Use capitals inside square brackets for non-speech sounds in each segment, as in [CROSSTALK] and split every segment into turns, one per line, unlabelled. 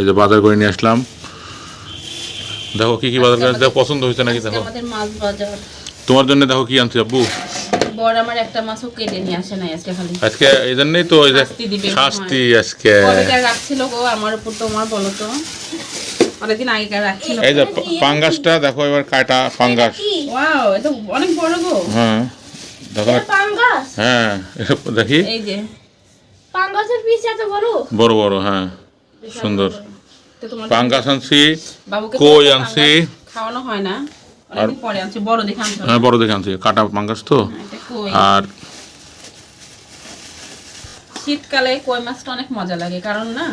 এই যে বাজার করে নিয়ে আসলাম। দেখো কি কি বাজার করে দেখো পছন্দ হয়েছে নাকি? দেখো।
আমাদের মাছ বাজার।
তোমার জন্য দেখো কি আনছি আব্বু।
বর আমার একটা মাছও কেটে নিয়ে আসে নাই আজকে খালি।
আজকে এই জন্যই তো এই যে
শাস্তি
আজকে।
কবেকার রাখছিল গো আমার উপর তোমার বলো তো। অনেকদিন আগেকার রাখছিল।
এই যে পাঙ্গাসটা দেখো এবার কাটা পাঙ্গাস।
ওয়াও এটা অনেক বড় গো।
হ্যাঁ দেখো।
পাঙ্গাস?
হ্যাঁ দেখি।
এই যে।
পাঙ্গাসের পিস এত বড়?
বড় বড় হ্যাঁ। সুন্দর।
তো
পাঙ্গাস আনছি কই আনছি?
খাওয়ানো হয় না অনেকদিন বড় দেখে আনছো।
হ্যাঁ বড় দেখে আনছি কাটা পাঙ্গাস তো। আর
শীতকালে কই মাছটা অনেক মজা লাগে কারণ না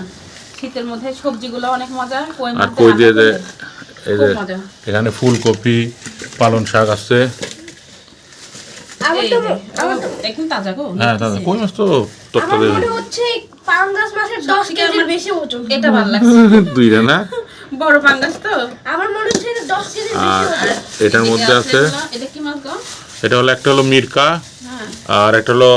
শীতের মধ্যে সবজিগুলো অনেক মজা কই
আর
মাছ
কই দিয়ে যে এই যে এখানে ফুলকপি পালন শাক আছে
আমার তো
ও, একদম তাজা গো
হ্যাঁ দাদা কই মাছ তো তত্ত্ব
আমার মনে হচ্ছে এই পাঙ্গাস মাছের দশ
থেকে
কেজির
আমার-
বেশি ওজন?
এটা ভালো [LAUGHS] লাগছে।
দুইটা না?
বড় পাঙ্গাস তো।
আমার মনে হচ্ছে এটা দশ কেজির বেশি
আর
ওজন।
এটার মধ্যে আছে
এটা কি মাছ গো?
এটা হলো একটা হলো মিরকা
হ্যাঁ।
আর একটা হলো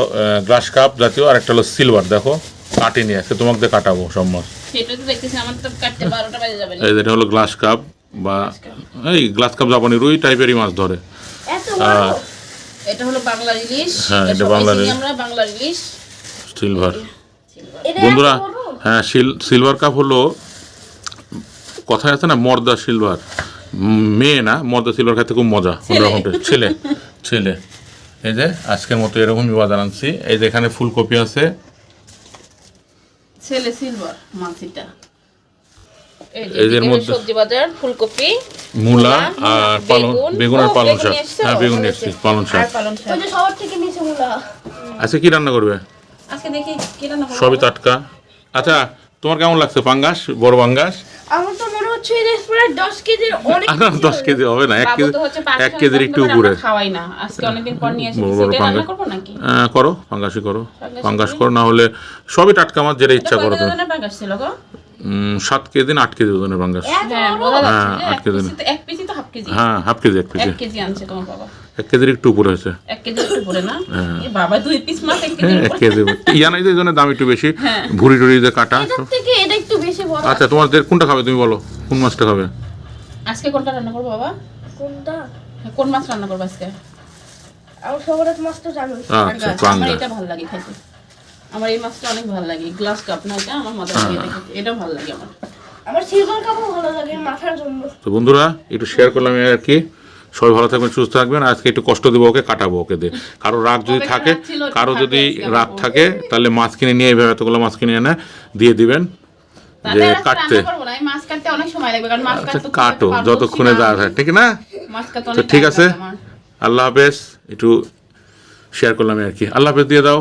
গ্লাস কাপ জাতীয় আর একটা হলো সিলভার দেখো। কাটি নিয়ে আছে তোমাকে কাটাবো সব মাছ
সেটা তো দেখতেছি আমার তো কাটতে বারোটা বাজে যাবে না।
এই যেটা হলো গ্লাস কাপ বা এই গ্লাস কাপ জাপানি রুই টাইপেরই মাছ ধরে।
এত বড়?
আর
এটা হলো বাংলা ইলিশ
হ্যাঁ, এটা বাংলা ইলিশ।
আমরা বাংলা ইলিশ
সিলভার বন্ধুরা হ্যাঁ সিল- সিলভার কাপ হলো কথায় আছে না মর্দা সিলভার মেয়ে না মর্দা সিলভার খাইতে খুব মজা অন্যরকম। ছেলে ছেলে। এই যে আজকের মতো এরকমই বাজার আনছি। এই যে এখানে ফুলকপি আছে।
ছেলে সিলভার মাছ এটা এই যে
এই যে এর
এদিকে
মধ্যে-
সবজি বাজার ফুলকপি।
মূলা আর পালং
বেগুন।
আর
ও,
পালং শাক। হ্যাঁ বেগুন নিয়ে এসছি পালং শাক। আচ্ছা কি রান্না করবে?
আজকে দেখি কি রান্না করব
সবই টাটকা। আচ্ছা তোমার কেমন লাগছে? পাঙ্গাস? বড় পাঙ্গাস?
আমার তো হচ্ছে কেজির অনেক
কেজি হবে না এক কেজি কেজির একটু উপরে।
খাওয়াই না। আজকে অনেকদিন পর নিয়ে এসেছি
বড় বড়
সেটা রান্না
পাঙ্গাস।
নাকি?
করো পাঙ্গাসই করো। পাঙ্গাস
করো
না হলে সবই টাটকা মাছ যেটা ইচ্ছা করো তুমি।
পাঙ্গাস ছিল গো?
সাত কেজি না আট কেজি ওজনের পাঙ্গাস।
হ্যাঁ
হ্যাঁ, আট কেজি।
এক পিসি তো হাফ কেজি।
হ্যাঁ হাফ কেজি এক কেজি।
এক কেজি আনছে তোমার বাবা।
এক কেজির একটু উপরে হয়েছে
এক কেজি একটু পরে না?
হ্যাঁ।
এ বাবা দুই পিস মাছ এক কেজি
এক কেজি। ইয়া নাই যে এই জন্য দাম একটু বেশি।
হ্যাঁ।
ভুড়ি টুড়ি যে কাটা
এটার থেকে এটা একটু বেশি বড়।
আচ্ছা তোমাদের কোনটা খাবে তুমি বলো। কোন মাছটা খাবে?
আজকে কোনটা রান্না করব বাবা?
কোনটা?
হ্যাঁ, কোন মাছ রান্না করব আজকে?
আমার ফেভারিট মাছ তো জানোই।
আচ্ছা।
আমার এটা ভালো লাগে খাইতে আমার এই মাছটা অনেক ভালো লাগে। গ্লাস কাপ না এটা আমার মজা লাগে এটা এটা ভালো লাগে আমার।
আমার সিলভার কাপও ভালো লাগে মাথার জন্য।
তো বন্ধুরা একটু শেয়ার করলাম এই আর কি। সবাই ভালো থাকবেন সুস্থ থাকবেন। আজকে একটু কষ্ট দেবো ওকে কাটাবো ওকে দিয়ে। কারও রাগ যদি থাকে
কারও
যদি রাগ থাকে তাহলে মাছ কিনে নিয়ে এইভাবে এতগুলো মাছ কিনে এনে দিয়ে দিবেন। যে কাটতে।
অনেক সময় লাগবে কারণ মাছ
আচ্ছা
কাটতে
কাটো যতক্ষণে যা হয় ঠিক না?
মাছ কাটতে
তো ঠিক আছে। আল্লাহ হাফেজ একটু শেয়ার করলাম আর কি। আল্লাহ হাফেজ দিয়ে দাও।